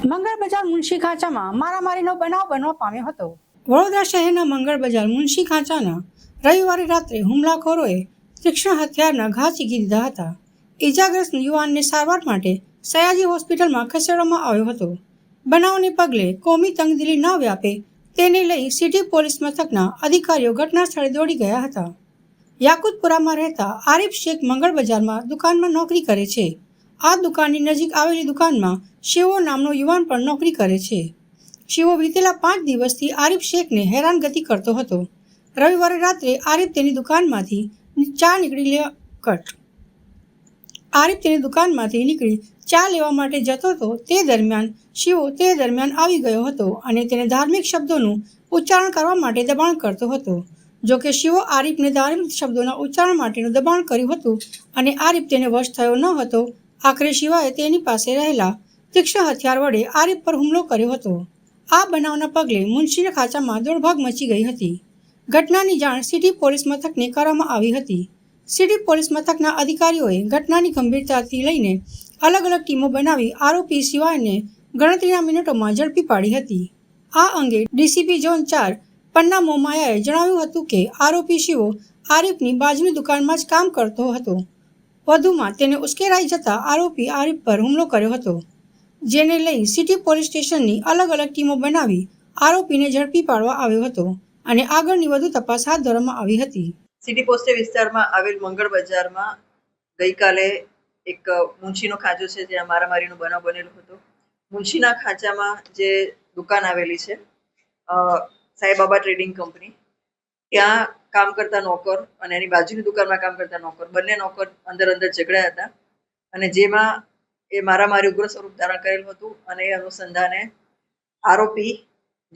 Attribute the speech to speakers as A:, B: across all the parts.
A: મંગળ બજાર મુનશી ખાંચામાં મારામારીનો બનાવ બનવા પામ્યો હતો. વડોદરા શહેરના મંગળ બજાર મુનશી ખાંચાના રવિવારે રાત્રે હુમલાખોરોએ તીક્ષ્ણ હથિયારના ઘા ચીકી દીધા હતા. ઈજાગ્રસ્ત યુવાનને સારવાર માટે સયાજી હોસ્પિટલમાં ખસેડવામાં આવ્યો હતો. બનાવને પગલે કોમી તંગદિલી ન વ્યાપે તેને લઈ સિટી પોલીસ મથકના અધિકારીઓ ઘટના સ્થળે દોડી ગયા હતા. યાકુતપુરામાં રહેતા આરિફ શેખ મંગળ બજારમાં દુકાનમાં નોકરી કરે છે. આ દુકાનની નજીક આવેલી દુકાનમાં શિવો નામનો યુવાન પણ નોકરી કરે છે. શિવો વીતેલા પાંચ દિવસથી આરિફ શેખને હેરાનગતિ કરતો હતો. રવિવારે રાત્રે આરિફ તેની દુકાનમાંથી ચા નીકળી લેવા કટ. આરિફ તેની દુકાનમાંથી નીકળી ચા લેવા માટે જતો હતો તે દરમિયાન શિવો તે દરમિયાન આવી ગયો હતો અને તેને ધાર્મિક શબ્દોનું ઉચ્ચારણ કરવા માટે દબાણ કરતો હતો. જો કે શિવો આરિફને ધાર્મિક શબ્દોના ઉચ્ચારણ માટેનું દબાણ કર્યું હતું અને આરિફ તેને વશ થયો ન હતો આખરે શિવાએ તેની પાસે રહેલા તીક્ષ્ણ હથિયાર વડે આરીફ પર હુમલો કર્યો હતો. આ બનાવના પગલે મુનશીના ખાંચામાં દોડભાગ મચી ગઈ હતી. ઘટનાની જાણ સિટી પોલીસ મથકને કરવામાં આવી હતી. સિટી પોલીસ મથકના અધિકારીઓએ ઘટનાની ગંભીરતાથી લઈને અલગ અલગ ટીમો બનાવી આરોપી શિવાયને ગણતરીના મિનિટોમાં ઝડપી પાડી હતી. આ અંગે ડીસીપી ઝોન ચાર પન્ના મોમાયાએ જણાવ્યું હતું કે આરોપી શિવો આરીફની બાજુની દુકાનમાં જ કામ કરતો હતો. વધુમાં તેને ઉશ્કેરાઈ જતા આરોપી આરીફ પર હુમલો કર્યો હતો, જેને લઈ સિટી પોલીસ સ્ટેશનની અલગ અલગ ટીમો બનાવી આરોપીને ઝડપી પાડવા આવ્યો હતો અને આગળની વધુ તપાસ હાથ ધરવામાં આવી હતી.
B: સિટી પોસ્ટે વિસ્તારમાં આવેલ મંગળ બજારમાં ગઈકાલે એક મુનશીનો ખાંચો છે જ્યાં મારામારીનો બનાવ બનેલો હતો. મુનશીના ખાંચામાં જે દુકાન આવેલી છે સાંઈબાબા ટ્રેડિંગ કંપની, ત્યાં કામ કરતા નોકર અને એની બાજુની દુકાનમાં કામ કરતા નોકર. બંને નોકર અંદર અંદર ઝઘડ્યા હતા અને જેમાં એ મારામારી ઉગ્ર સ્વરૂપ ધારણ કરેલું હતું અને એ અનુસંધાને આરોપી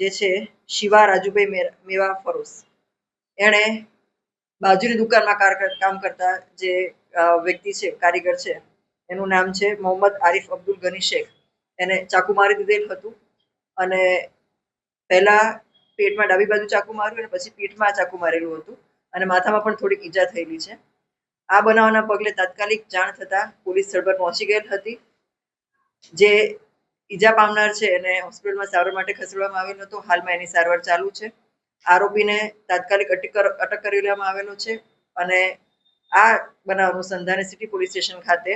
B: જે છે શિવા રાજુભાઈ મેવા ફરોસ એણે બાજુની દુકાનમાં કામ કરતા જે વ્યક્તિ છે, કારીગર છે, એનું નામ છે મોહમ્મદ આરિફ અબ્દુલ ગની શેખ. એને ચાકુ મારી દીધેલ હતું અને પહેલા પેટમાં ડાબી બાજુ ચાકુ માર્યું અને પછી પીઠમાં ચાકુ મારેલું હતું અને માથામાં પણ થોડીક ઈજા થયેલી છે. આ બનાવના પગલે તાત્કાલિક જાણ થતાં પોલીસ સ્થળ પર પહોંચી ગયેલ હતી. જે ઈજા પામનાર છે એને હોસ્પિટલમાં સારવાર માટે ખસેડવામાં આવેલો હતો. હાલમાં એની સારવાર ચાલુ છે. આરોપીને તાત્કાલિક અટક અટક કરી લેવામાં આવેલો છે અને આ બનાવ અનુસંધાને સિટી પોલીસ સ્ટેશન ખાતે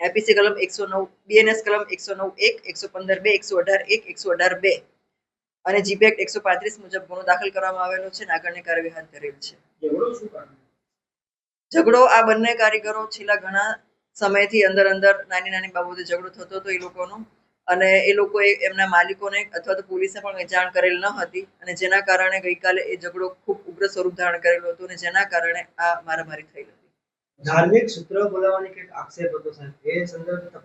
B: એપીસી કલમ એકસો નવ, બીએનએસ કલમ એકસો નવ એક, એકસો પંદર બે, એકસો અઢાર એક, એકસો અઢાર બે અને જીપેક્ટ એકસો પાંત્રીસ મુજબ ગુનો દાખલ કરવામાં આવેલો છે અને આગળની કાર્યવાહી હાથ ધરેલ છે. ઝઘડો આ બંને કારીગરો છેલ્લા ઘણા સમયથી અંદર અંદર નાની નાની બાબતે ઝઘડો થતો હતો એ લોકોનો. અને એ લોકોએ એમના માલિકોને અથવા તો પોલીસને પણ જાણ કરેલ ન હતી. અને જેના કારણે ગઈકાલે એ ઝઘડો ખૂબ ઉગ્ર સ્વરૂપ ધારણ કરેલો હતો અને જેના કારણે આ મારામારી થઈ હતી.
C: ધાર્મિક સૂત્ર બોલાવવાની કંઈક આક્ષેપ હતો સાહેબ? એ સંદર્ભે